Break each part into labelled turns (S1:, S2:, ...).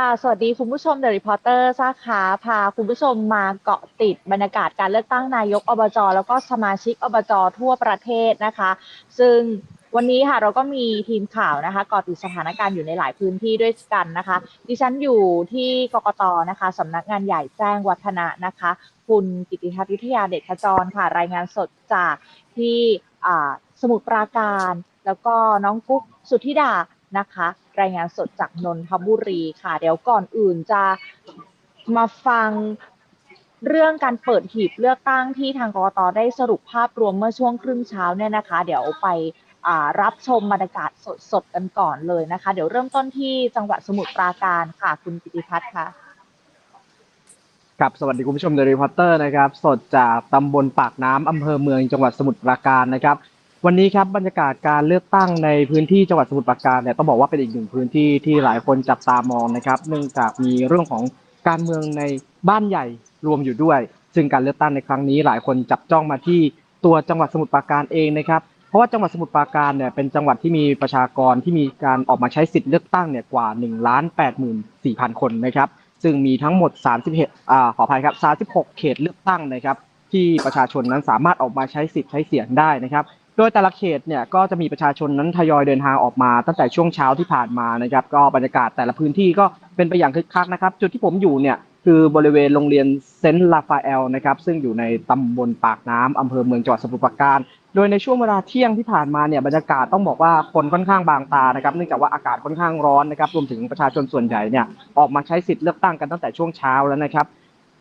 S1: ค่ะ สวัสดีคุณผู้ชม The Reporter ซาขาพาคุณผู้ชมมาเกาะติดบรรยากาศการเลือกตั้งนายกอบจ แล้วก็สมาชิกอบจ ทั่วประเทศนะคะ ซึ่งวันนี้ค่ะเราก็มีทีมข่าวนะคะเกาะติดสถานการณ์อยู่ในหลายพื้นที่ด้วยกันนะคะ ดิฉันอยู่ที่กกตนะคะสำนักงานใหญ่แจ้งวัฒนะนะคะ คุณกิติทัศน์วิทยาเดชขจรค่ะ รายงานสดจากที่สมุทรปราการ แล้วก็น้องกุ๊กสุทธิดา นะคะ รายงานสดจากนนทบุรีค่ะ เดี๋ยวก่อนอื่นจะมาฟังเรื่องการเปิดหีบเลือกตั้งที่ทางกรตได้สรุปภาพรวมเมื่อช่วงครึ่งเช้าเนี่ยนะคะ เดี๋ยวไปรับชมบรรยากาศสดๆกันก่อนเลยนะคะ เดี๋ยวเริ่มต้นที่จังหวัดสมุทรปราการค่ะ คุณกิติพัฒน์ค่ะ
S2: ครับสวัสดีคุณผู้ชมเดลิพอเตอร์นะครับ สดจากตำบลปากน้ำอำเภอเมืองจังหวัดสมุทรปราการนะครับ วันนี้ครับบรรยากาศการเลือกตั้งในพื้นที่จังหวัดสมุทรปราการเนี่ยต้องบอกว่าเป็นอีกหนึ่งพื้นที่ที่หลายคนจับตามองนะครับ เนื่องจากมีเรื่องของการเมืองในบ้านใหญ่รวมอยู่ด้วย ซึ่งการเลือกตั้งในครั้งนี้ หลายคนจับจ้องมาที่ตัวจังหวัดสมุทรปราการเองนะครับ เพราะว่าจังหวัดสมุทรปราการเนี่ยเป็นจังหวัดที่มีประชากรที่มีการออกมาใช้สิทธิ์เลือกตั้งเนี่ยกว่า1ล้าน84,000 คนนะครับ ซึ่งมีทั้งหมด31อ่าขออภัยครับ36 เขตเลือกตั้งนะครับที่ประชาชนนั้นสามารถออกมาใช้สิทธิ์ใช้เสียงได้นะครับ โดยแต่ละเขตเนี่ยก็จะมีประชาชนนั้นทยอยเดินทางออกมาตั้งแต่ช่วงเช้าที่ผ่านมานะครับก็บรรยากาศแต่ละพื้นที่ก็เป็นไปอย่างคึกคักนะครับ จุดที่ผมอยู่เนี่ยคือบริเวณโรงเรียนเซนต์ลาฟาเอลนะครับซึ่งอยู่ในตำบลปากน้ำอำเภอเมืองจังหวัดสมุทรปราการ โดยในช่วงเวลาเที่ยงที่ผ่านมาเนี่ยบรรยากาศต้องบอกว่าคนค่อนข้างบางตานะครับเนื่องจากว่าอากาศค่อนข้างร้อนนะครับรวมถึงประชาชนส่วนใหญ่เนี่ยออกมาใช้สิทธิ์เลือกตั้งกันตั้งแต่ช่วงเช้าแล้วนะครับ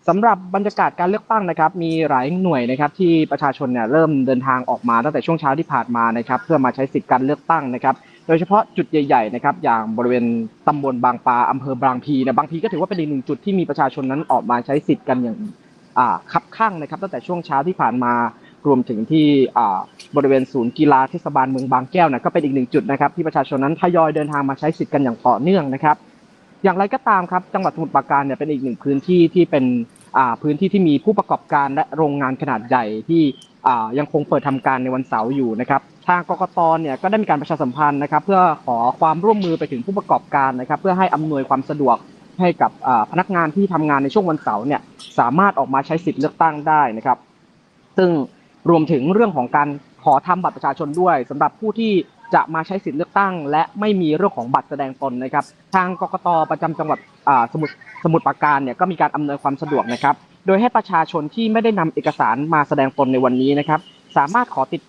S2: สำหรับบรรยากาศการเลือกตั้งนะครับ มีหลายหน่วยนะครับ ที่ประชาชนเนี่ยเริ่มเดินทางออกมาตั้งแต่ช่วงเช้าที่ผ่านมานะครับ เพื่อมาใช้สิทธิ์การเลือกตั้งนะครับ โดยเฉพาะจุดใหญ่ๆนะครับอย่างบริเวณตำบลบางปลาอำเภอบางพีนี่ยบางพีก็ถือว่าเป็นอีกหนึ่งจุดที่มีประชาชนนั้นออกมาใช้สิทธิ์กันอย่างคับข้างนะครับ ตั้งแต่ช่วงเช้าที่ผ่านมารวมถึงที่บริเวณศูนย์กีฬาเทศบาลเมืองบางแก้วนะก็เป็นอีกหนึ่งจุดนะครับที่ประชาชนนั้นทยอยเดินทางมาใช้สิทธิ์กันอย่างต่อเนื่องนะครับ อย่างไรก็ตามครับจังหวัดสมุทรปราการเนี่ยเป็นอีกหนึ่งพื้นที่ที่เป็น พื้นที่ที่มีผู้ประกอบการและโรงงานขนาดใหญ่ที่ยังคงเปิดทำการในวันเสาร์อยู่นะครับทางกกตเนี่ยก็ได้มีการประชาสัมพันธ์นะครับ เพื่อขอความร่วมมือไปถึงผู้ประกอบการนะครับ เพื่อให้อำนวยความสะดวกให้กับพนักงานที่ทำงานในช่วงวันเสาร์เนี่ยสามารถออกมาใช้สิทธิ์เลือกตั้งได้นะครับ ซึ่งรวมถึงเรื่องของการขอทำบัตรประชาชนด้วยสำหรับผู้ที่จะมาใช้สิทธิ์เลือกตั้ง และไม่มีเรื่องของบัตรแสดงตนนะครับ ทางกกตประจำจังหวัด สมุทรสมุทรปราการเนี่ยก็มีการอำนวยความสะดวกนะครับ โดยให้ประชาชนที่ไม่ได้นำเอกสารมาแสดงตนในวันนี้นะครับ สามารถขอติด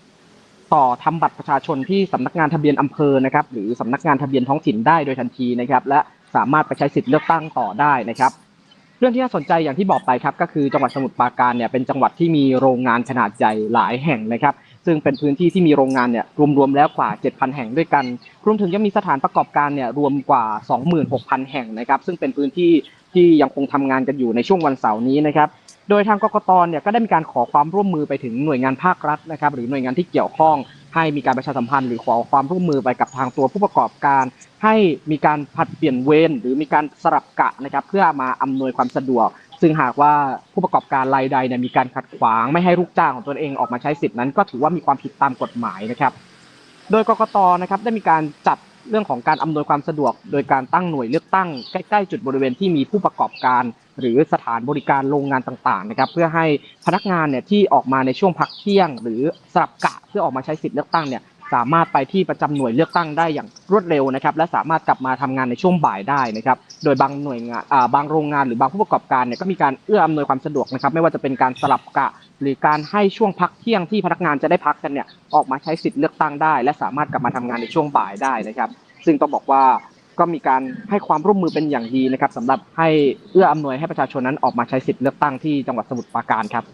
S2: ต่อทำบัตรประชาชนที่สำนักงานทะเบียนอำเภอนะครับ หรือสำนักงานทะเบียนท้องถิ่นได้โดยทันทีนะครับ และสามารถไปใช้สิทธิ์เลือกตั้งต่อได้นะครับ เรื่องที่น่าสนใจอย่างที่บอกไปครับ ก็คือจังหวัดสมุทรปราการเนี่ยเป็นจังหวัดที่มีโรงงานขนาดใหญ่หลายแห่งนะครับ ซึ่งเป็นพื้นที่ที่มีโรงงานเนี่ยรวมๆแล้วกว่า 7,000 แห่งด้วยกันรวมถึงยังมีสถานประกอบการเนี่ยรวมกว่า 26,000 แห่งนะครับ ซึ่งเป็นพื้นที่ที่ยังคงทำงานกันอยู่ในช่วงวันเสาร์นี้นะครับโดยทางกกตเนี่ยก็ได้มีการขอความร่วมมือไปถึงหน่วยงานภาครัฐนะครับ หรือหน่วยงานที่เกี่ยวข้องให้มีการประชาสัมพันธ์หรือขอความร่วมมือไปกับทางตัวผู้ประกอบการ ให้มีการผัดเปลี่ยนเวรหรือมีการสลับกะนะครับ เพื่อมาอำนวยความสะดวก ซึ่งหากว่าผู้ประกอบการรายใดเนี่ยมีการขัดขวางไม่ให้ลูกจ้างของตนเองออกมาใช้สิทธินั้น ก็ถือว่ามีความผิดตามกฎหมายนะครับ โดยกกตนะครับได้มีการจัดเรื่องของการอำนวยความสะดวก โดยการตั้งหน่วยเลือกตั้งใกล้ๆจุดบริเวณที่มีผู้ประกอบการ หรือสถานบริการโรงงานต่างๆนะครับ เพื่อให้พนักงานเนี่ยที่ออกมาในช่วงพักเที่ยง หรือสลับกะเพื่อออกมาใช้สิทธิ์เลือกตั้งเนี่ย สามารถไปที่ประจำหน่วยเลือกตั้งได้อย่างรวดเร็วนะครับ และสามารถกลับมาทำงานในช่วงบ่ายได้นะครับ โดยบางหน่วยงานบางโรงงานหรือบางผู้ประกอบการเนี่ยก็มีการเอื้ออำนวยความสะดวกนะครับ ไม่ว่าจะเป็นการสลับกะ หรือการให้ช่วงพักเที่ยงที่พนักงานจะได้พักกันเนี่ยออกมาใช้สิทธิ์เลือกตั้งได้ และสามารถกลับมาทำงานในช่วงบ่ายได้นะครับ ซึ่งต้องบอกว่าก็มีการให้ความร่วมมือเป็นอย่างดีนะครับสำหรับให้เอื้ออำนวยให้ประชาชนนั้นออกมาใช้สิทธิ์เลือกตั้งที่จังหวัดสมุทรปราการครับ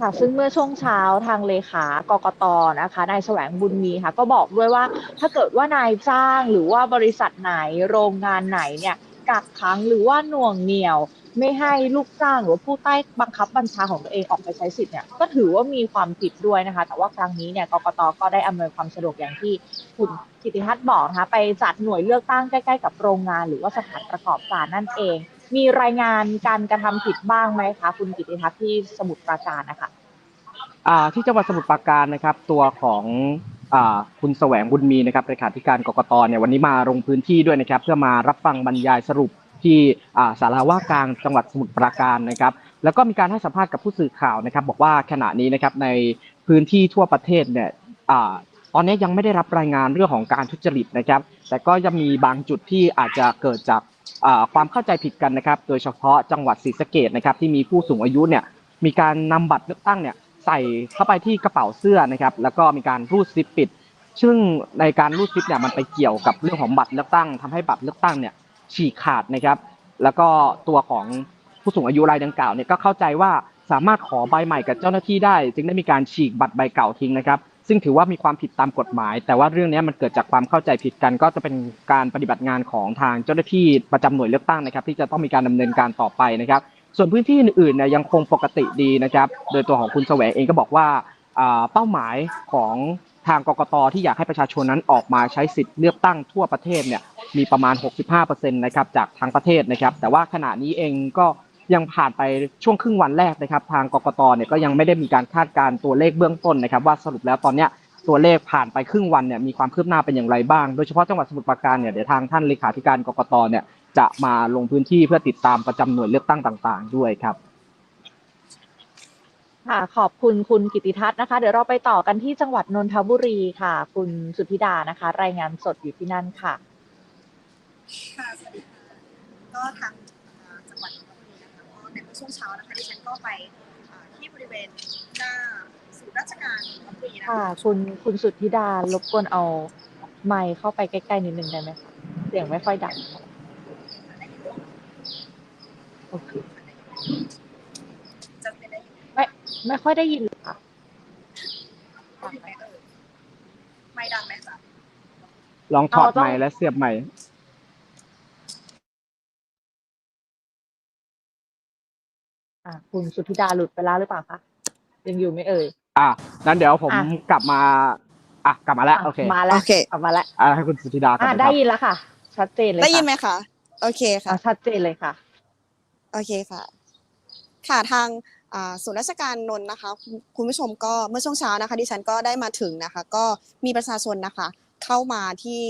S1: ค่ะซึ่งเมื่อช่วงเช้าทางเลขากกตนะคะนายแสวงบุญมีค่ะ ก็บอกด้วยว่าถ้าเกิดว่านายจ้างหรือว่าบริษัทไหนโรงงานไหนเนี่ยกักขังหรือว่าหน่วงเหนี่ยว ไม่ให้ลูกจ้างหรือว่าผู้ใต้บังคับบัญชาของตัวเองออกไปใช้สิทธิ์เนี่ยก็ถือว่ามีความผิดด้วยนะคะ แต่ว่าครั้งนี้เนี่ยกกตก็ได้อำนวยความสะดวกอย่างที่คุณกิติทัศน์บอกนะคะไปจัดหน่วยเลือกตั้งใกล้ๆกับโรงงาน หรือว่าสถานประกอบการนั่นเอง มีรายงานการกระทำผิดบ้างไหมคะคุณกิติทัศน์ที่สมุทรปราการนะคะ
S2: อ่าที่จังหวัดสมุทรปราการนะครับ ตัวของอ่าคุณแสวงบุญมีนะครับเลขาธิการกกตเนี่ยวันนี้มาลงพื้นที่ด้วยนะครับ เพื่อมารับฟังบรรยายสรุปที่อ่าสาราว่าการจังหวัดสมุทรปราการนะครับ แล้วก็มีการให้สัมภาษณ์กับผู้สื่อข่าวนะครับ บอกว่าขณะนี้นะครับในพื้นที่ทั่วประเทศเนี่ยอ่าตอนนี้ยังไม่ได้รับรายงานเรื่องของการทุจริตนะครับ แต่ก็ยังมีบางจุดที่อาจจะเกิดจาก ความเข้าใจผิดกันนะครับ โดยเฉพาะจังหวัดศรีสะเกดนะครับที่มีผู้สูงอายุเนี่ยมีการนำบัตรเลือกตั้งเนี่ยใส่เข้าไปที่กระเป๋าเสื้อนะครับ แล้วก็มีการรูดซิปปิด ซึ่งในการรูดซิปเนี่ยมันไปเกี่ยวกับเรื่องของบัตรเลือกตั้งทำให้บัตรเลือกตั้งเนี่ยฉีกขาดนะครับ แล้วก็ตัวของผู้สูงอายุรายดังกล่าวเนี่ยก็เข้าใจว่าสามารถขอใบใหม่กับเจ้าหน้าที่ได้ จึงได้มีการฉีกบัตรใบเก่าทิ้งนะครับ ซึ่งถือว่ามีความผิดตามกฎหมาย แต่ว่าเรื่องนี้มันเกิดจากความเข้าใจผิดกัน ก็จะเป็นการปฏิบัติงานของทางเจ้าหน้าที่ประจำหน่วยเลือกตั้งนะครับ ที่จะต้องมีการดำเนินการต่อไปนะครับ ส่วนพื้นที่อื่นๆเนี่ยยังคงปกติดีนะครับ โดยตัวของคุณแสวงเองก็บอกว่าอ่าเป้าหมายของทางกกตที่อยากให้ประชาชนนั้นออกมาใช้สิทธิ์เลือกตั้งทั่วประเทศเนี่ยมีประมาณ 65%นะครับจากทั้งประเทศนะครับ แต่ว่าขณะนี้เองก็ ยังผ่านไปช่วงครึ่งวันแรกนะครับ ทางกกตเนี่ยก็ยังไม่ได้มีการคาดการณ์ตัวเลขเบื้องต้นนะครับ ว่าสรุปแล้วตอนเนี้ยตัวเลขผ่านไปครึ่งวันเนี่ยมีความคืบหน้าเป็นอย่างไรบ้าง โดยเฉพาะจังหวัดสมุทรปราการเนี่ยเดี๋ยวทางท่านเลขาธิการกกตเนี่ยจะมาลงพื้นที่เพื่อติดตามประจำหน่วยเลือกตั้งต่างๆ ด้วยครับ
S1: ค่ะขอบคุณคุณกิติทัศน์นะคะ เดี๋ยวเราไปต่อกันที่จังหวัดนนทบุรีค่ะ คุณสุธิดานะคะ รายงานสดอยู่ที่นั่นค่ะ
S3: ค่ะสวัสดีค่ะก็ทาง ช่วงเช้านะคะดิฉันก็ไปเอ่อที่บริเวณหน้าศูนย์ราชการนนทบุรีนะ
S1: ค่ะ
S3: คะ
S1: คุณคุณสุธิดารบกวนเอาไมค์เข้าไปใกล้ๆนิดนึงได้ไหมคะเสียงไม่ค่อยดังโอเค
S3: จะเป็นได้ยิน
S1: ไม่ค่อยได้ยินเลยค่ะ
S3: ได้ยินไหมเอ่ยไม่ดังไหมคะ
S2: ลองถอด
S1: เอาต้อง
S2: ไมค์และเสียบไม
S1: อะคุณสุธิดาหลุดไปแล้วหรือเปล่าคะยังอยู่ไหมเอ่ย
S2: อะนั้นเดี๋ยวผม
S1: อะ
S2: กลับมาอะกลับมาแล้ว
S1: อะ
S2: โอเค
S1: มาแล้ว
S4: โอเค
S1: กลับมาแล้ว
S2: อะให้คุณสุธิดาก่อน
S1: อะ
S2: นะค
S1: ได้
S2: รับ
S1: ยินแล้วค่ะ ชัดเจนเลย
S4: ได้ยินไหม
S1: ค่ะ
S4: คะโอเค
S1: อะ
S4: ค่ะ
S1: ชัดเจนเลยค่ะ
S4: โอเคค่ะ ค่ะทางอ่าศูนย์ราชการนนท์นะคะคุณคุณผู้ชมก็เมื่อช่วงเช้านะคะ ดิฉันก็ได้มาถึงนะคะ ก็มีประชาชนนะคะ เข้ามาที่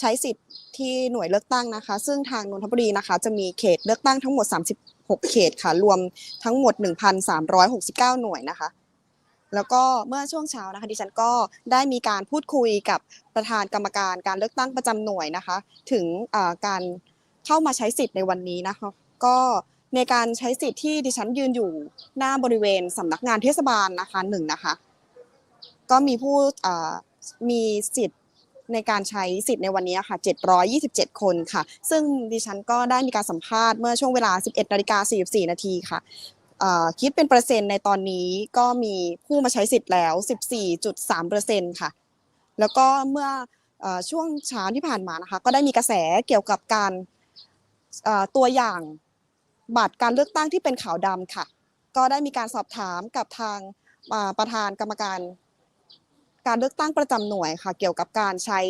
S4: ใช้สิทธิ์ที่หน่วยเลือกตั้งนะคะ ซึ่งทางนนทบุรีนะคะ จะมีเขตเลือกตั้งทั้งหมด 36 เขตค่ะ รวมทั้งหมด 1,369 หน่วยนะคะ แล้วก็เมื่อช่วงเช้านะคะดิฉันก็ได้มีการพูดคุยกับประธานกรรมการการเลือกตั้งประจำหน่วยนะคะ ถึงการเข้ามาใช้สิทธิ์ในวันนี้นะคะ ก็ในการใช้สิทธิ์ที่ดิฉันยืนอยู่หน้าบริเวณสำนักงานเทศบาลนะคะหนึ่งนะคะ ก็มีผู้มีสิทธิ์ ในการใช้สิทธิ์ในวันนี้ค่ะ 727 คนค่ะ ซึ่งดิฉันก็ได้มีการสัมภาษณ์เมื่อช่วงเวลา 11นาฬิกา44 นาทีค่ะคิดเป็นเปอร์เซ็นต์ในตอนนี้ก็มีผู้มาใช้สิทธิ์แล้ว 14.3เปอร์เซ็นต์ค่ะ แล้วก็เมื่อช่วงเช้าที่ผ่านมานะคะ ก็ได้มีกระแสเกี่ยวกับการตัวอย่างบัตรการเลือกตั้งที่เป็นขาวดำค่ะ ก็ได้มีการสอบถามกับทางประธานกรรมการ การเลือกตั้งประจำหน่วยค่ะ เกี่ยวกับการใช้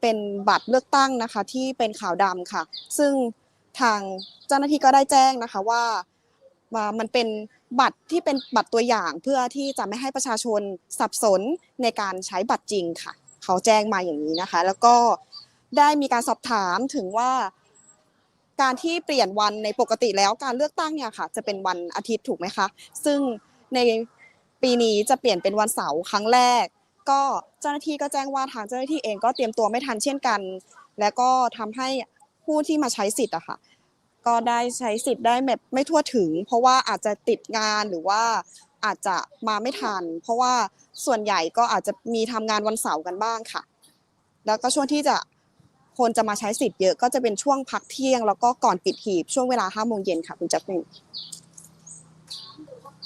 S4: เป็นบัตรเลือกตั้งนะคะ ที่เป็นขาวดำค่ะ ซึ่งทางเจ้าหน้าที่ก็ได้แจ้งนะคะว่าว่ามันเป็นบัตรที่เป็นบัตรตัวอย่างเพื่อที่จะไม่ให้ประชาชนสับสนในการใช้บัตรจริงค่ะ เขาแจ้งมาอย่างนี้นะคะ แล้วก็ได้มีการสอบถามถึงว่า การที่เปลี่ยนวันในปกติแล้วการเลือกตั้งเนี่ยค่ะ จะเป็นวันอาทิตย์ถูกไหมคะ ซึ่งในปีนี้จะเปลี่ยนเป็นวันเสาร์ครั้งแรก ก็เจ้าหน้าที่ก็แจ้งว่าทางเจ้าหน้าที่เองก็เตรียมตัวไม่ทันเช่นกัน และก็ทำให้ผู้ที่มาใช้สิทธิ์อะค่ะก็ได้ใช้สิทธิ์ได้แบบไม่ทั่วถึง เพราะว่าอาจจะติดงานหรือว่าอาจจะมาไม่ทัน เพราะว่าส่วนใหญ่ก็อาจจะมีทำงานวันเสาร์กันบ้างค่ะ แล้วก็ช่วงที่จะคนจะมาใช้สิทธิ์เยอะก็จะเป็นช่วงพักเที่ยง แล้วก็ก่อนปิดหีบช่วงเวลาห้าโมงเย็นค่ะคุณจักริน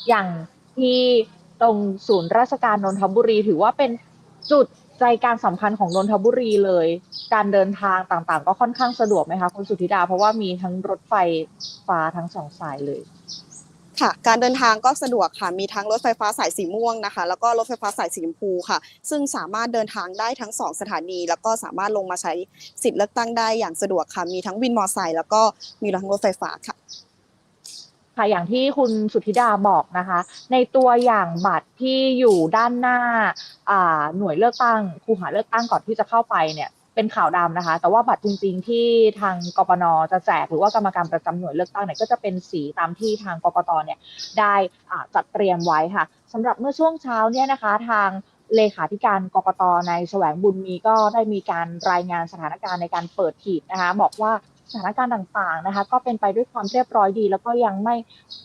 S1: อย่างที่ ตรงศูนย์ราชการนนทบุรี ถือว่าเป็นจุดใจกลารสำคัญของนนทบุรีเลย การเดินทางต่างๆ ก็ค่อนข้างสะดวกไหมคะคุณสุธิดา เพราะว่ามีทั้งรถไฟฟ้าทั้งสองสายเลย
S4: ค่ะการเดินทางก็สะดวกค่ะ มีทั้งรถไฟฟ้าสายสีม่วงนะคะ แล้วก็รถไฟฟ้าสายสีชมพูค่ะ ซึ่งสามารถเดินทางได้ทั้งสองสถานี แล้วก็สามารถลงมาใช้สิทธิ์เลือกตั้งได้อย่างสะดวกค่ะ มีทั้งวินมอเตอร์ไซค์แล้วก็มีทั้งรถไฟฟ้าค่ะ
S1: ค่ะอย่างที่คุณสุธิดาบอกนะคะ ในตัวอย่างบัตรที่อยู่ด้านหน้าอ่าหน่วยเลือกตั้งคูหาเลือกตั้งก่อนที่จะเข้าไปเนี่ยเป็นขาวดำนะคะ แต่ว่าบัตรจริง ๆ ที่ทางกปนจะแจกหรือว่ากรรมการประจำหน่วยเลือกตั้งเนี่ยก็จะเป็นสีตามที่ทางกกตเนี่ยได้จัดเตรียมไว้ค่ะสำหรับเมื่อช่วงเช้าเนี่ยนะคะทางเลขาธิการกกตในแสวงบุญมีก็ได้มีการรายงานสถานการณ์ในการเปิดหีบนะคะบอกว่า สถานการณ์ต่างๆนะคะ ก็เป็นไปด้วยความเรียบร้อยดี แล้วก็ยังไม่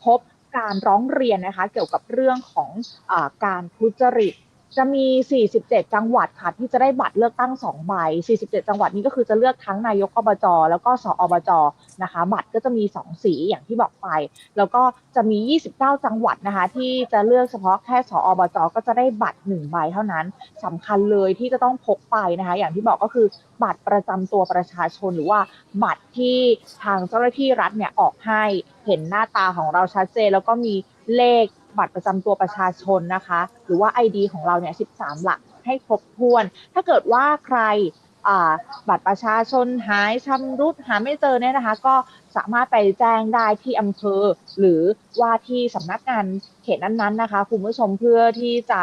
S1: พบการร้องเรียนนะคะ เกี่ยวกับเรื่องของอการทุจริต จะมี 47 จังหวัดค่ะ ที่จะได้บัตรเลือกตั้ง 2 ใบ 47 จังหวัดนี้ก็คือจะเลือกทั้งนายกอบจแล้วก็สอบจนะคะ บัตรก็จะมี 2 สีอย่างที่บอกไป แล้วก็จะมี 29 จังหวัดนะคะ ที่จะเลือกเฉพาะแค่สอบจก็จะได้บัตร 1 ใบเท่านั้นสำคัญเลยที่จะต้องพกไปนะคะ อย่างที่บอกก็คือบัตรประจำตัวประชาชนหรือว่าบัตรที่ทางเจ้าหน้าที่รัฐเนี่ยออกให้เห็นหน้าตาของเราชัดเจนแล้วก็มีเลข บัตรประจำตัวประชาชนนะคะ หรือว่า ID ของเราเนี่ย 13 หลักให้ครบถ้วน ถ้าเกิดว่าใครบัตรประชาชนหายชำรุดหาไม่เจอเนี่ยนะคะ ก็สามารถไปแจ้งได้ที่อำเภอ หรือว่าที่สำนักงานเขตนั้นๆนะคะคุณผู้ชมเพื่อที่จะ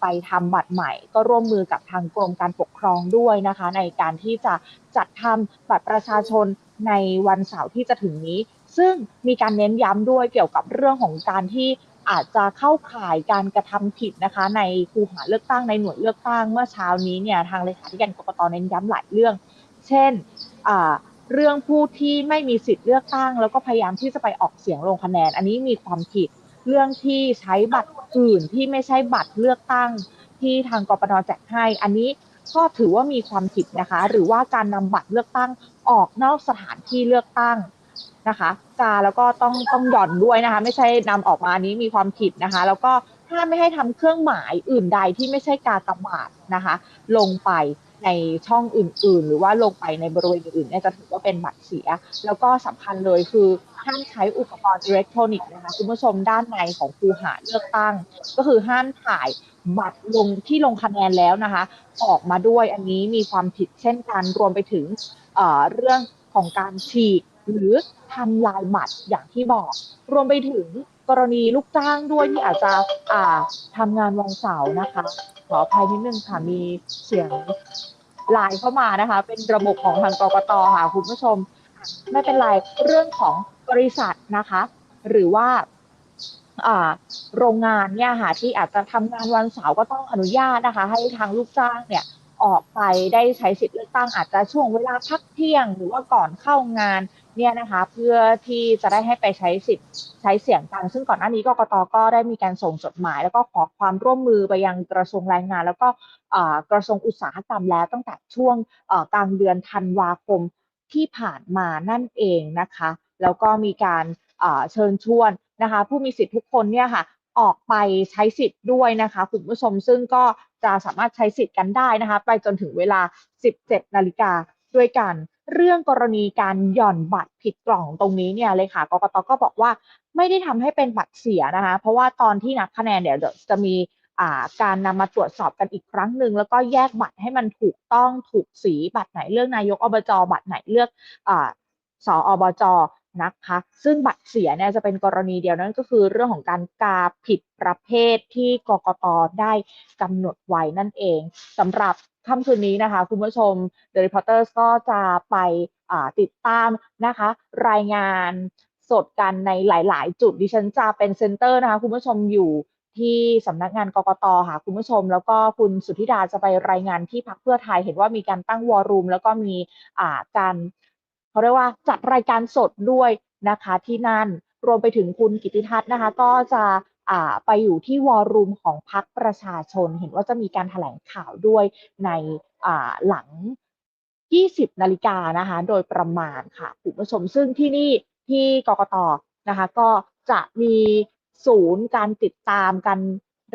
S1: ไปทำบัตรใหม่ ก็ร่วมมือกับทางกรมการปกครองด้วยนะคะ ในการที่จะจัดทำบัตรประชาชนในวันเสาร์ที่จะถึงนี้ ซึ่งมีการเน้นย้ำด้วยเกี่ยวกับเรื่องของการที่ อาจจะเข้าข่ายการกระทำผิดนะคะ ในคูหาเลือกตั้งในหน่วยเลือกตั้งเมื่อเช้านี้เนี่ยทางเลขาธิการกรกตเน้นย้ำหลายเรื่อง เช่นเรื่องผู้ที่ไม่มีสิทธิ์เลือกตั้ง แล้วก็พยายามที่จะไปออกเสียงลงคะแนน อันนี้มีความผิดเรื่องที่ใช้บัตรอื่นที่ไม่ใช่บัตรเลือกตั้ง ที่ทางกปนแจกให้ อันนี้ก็ถือว่ามีความผิดนะคะ หรือว่าการนำบัตรเลือกตั้งออกนอกสถานที่เลือกตั้ง นะคะกาแล้วก็ต้องต้องหย่อนด้วยนะคะ ไม่ใช่นำออกมานี้มีความผิดนะคะ แล้วก็ห้ามไม่ให้ทำเครื่องหมายอื่นใดที่ไม่ใช่กากบาทนะคะ ลงไปในช่องอื่น ๆ หรือว่าลงไปในบริเวณอื่นๆเนี่ยจะถือว่าเป็นบัตรเสีย แล้วก็สำคัญเลยคือห้ามใช้อุปกรณ์อิเล็กทรอนิกส์นะคะคุณผู้ชมด้านในของคูหาเลือกตั้ง ก็คือห้ามถ่ายบัตรลงที่ลงคะแนนแล้วนะคะ ออกมาด้วยอันนี้มีความผิดเช่นกันรวมไปถึงเเรื่องของการฉีกหรือ ทำลายบัตรอย่างที่บอก รวมไปถึงกรณีลูกจ้างด้วยที่อาจจะอ่าทำงานวันเสาร์นะคะ ขออภัยนิดนึงค่ะมีเสียงไลน์เข้ามานะคะ เป็นระบบของทางกกตค่ะคุณผู้ชม ไม่เป็นไรเรื่องของบริษัทนะคะ หรือว่าอ่าโรงงานเนี่ยค่ะที่อาจจะทำงานวันเสาร์ก็ต้องอนุญาตนะคะ ให้ทางลูกจ้างเนี่ยออกไปได้ใช้สิทธิ์เลือกตั้งอาจจะช่วงเวลาพักเที่ยง หรือว่าก่อนเข้างาน เนี่ยนะคะเพื่อที่จะได้ให้ไปใช้สิทธิ์ใช้เสียงกันซึ่งก่อนหน้านี้กกตก็ได้มีการส่งจดหมาย แล้วก็ขอความร่วมมือไปยังกระทรวงแรงงาน แล้วก็กระทรวงอุตสาหกรรมแล้วตั้งแต่ช่วงกลางเดือนธันวาคมที่ผ่านมานั่นเองนะคะ แล้วก็มีการเอ่อเชิญชวนนะคะ ผู้มีสิทธิ์ทุกคนเนี่ยค่ะออกไปใช้สิทธิ์ด้วยนะคะคุณผู้ชมซึ่งก็จะสามารถใช้สิทธิ์กันได้นะคะ ไปจนถึงเวลา 17 นาฬิกาด้วยกัน เรื่องกรณีการหย่อนบัตรผิดกล่องตรงนี้เนี่ยเลยค่ะกกตก็บอกว่าไม่ได้ทำให้เป็นบัตรเสียนะคะ เพราะว่าตอนที่นับคะแนนเนี่ยเดี๋ยวจะมีการนำมาตรวจสอบกันอีกครั้งหนึ่งแล้วก็แยกบัตรให้มันถูกต้องถูกสีบัตรไหนเลือกนายกอบจบัตรไหนเลือกอสอบจนะคะซึ่งบัตรเสียเนี่ยจะเป็นกรณีเดียวนั่นก็คือเรื่องของการกาผิดประเภทที่กกตได้กำหนดไว้นั่นเองสำหรับ ค่ำคืนนี้นะคะ คุณผู้ชม The Reporters ก็จะไปติดตามนะคะ รายงานสดกันในหลาย ๆ จุดดิฉันจะเป็นเซ็นเตอร์นะคะ คุณผู้ชมอยู่ที่สำนักงานกกตค่ะคุณผู้ชม แล้วก็คุณสุทธิดาจะไปรายงานที่พักเพื่อไทย เห็นว่ามีการตั้งวอรูม แล้วก็มีการเขาเรียกว่าจัดรายการสดด้วยนะคะที่นั่นรวมไปถึงคุณกิติทัศน์นะคะ ก็จะ ไปอยู่ที่วอรูมของพักประชาชน เห็นว่าจะมีการแถลงข่าวด้วยในหลัง 20 นาฬิกานะคะ โดยประมาณค่ะคุณผู้ชมซึ่งที่นี่ที่กกตนะคะ ก็จะมีศูนย์การติดตามการ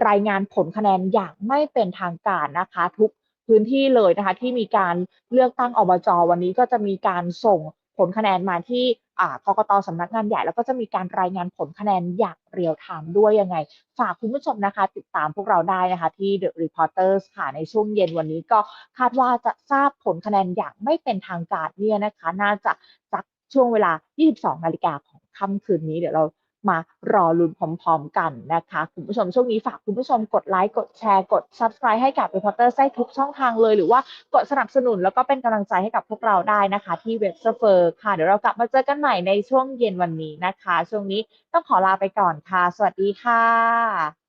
S1: รายงานผลคะแนนอย่างไม่เป็นทางการนะคะ ทุกพื้นที่เลยนะคะ ที่มีการเลือกตั้งอบจวันนี้ก็จะมีการส่ง ผลคะแนนมาที่อ่ากกตสำนักงานใหญ่ แล้วก็จะมีการรายงานผลคะแนนอย่างเรียลไทม์ด้วยยังไง ฝากคุณผู้ชมนะคะ ติดตามพวกเราได้นะคะ ที่ The Reporters ค่ะในช่วงเย็นวันนี้ก็คาดว่าจะทราบผลคะแนนอย่างไม่เป็นทางการเนี่ยนะคะ น่าจะสักช่วงเวลา 22 นาฬิกาของค่ำคืนนี้เดี๋ยวเรา มารอลุ้นพร้อมๆกันนะคะ คุณผู้ชมช่วงนี้ฝากคุณผู้ชมกดไลค์กดแชร์กด Subscribe ให้กับ Reporter ได้ทุกช่องทางเลย หรือว่ากดสนับสนุนแล้วก็เป็นกำลังใจให้กับพวกเราได้นะคะ ที่เว็บเซฟเฟอร์ค่ะ เดี๋ยวเรากลับมาเจอกันใหม่ในช่วงเย็นวันนี้นะคะ ช่วงนี้ต้องขอลาไปก่อนค่ะ สวัสดีค่ะ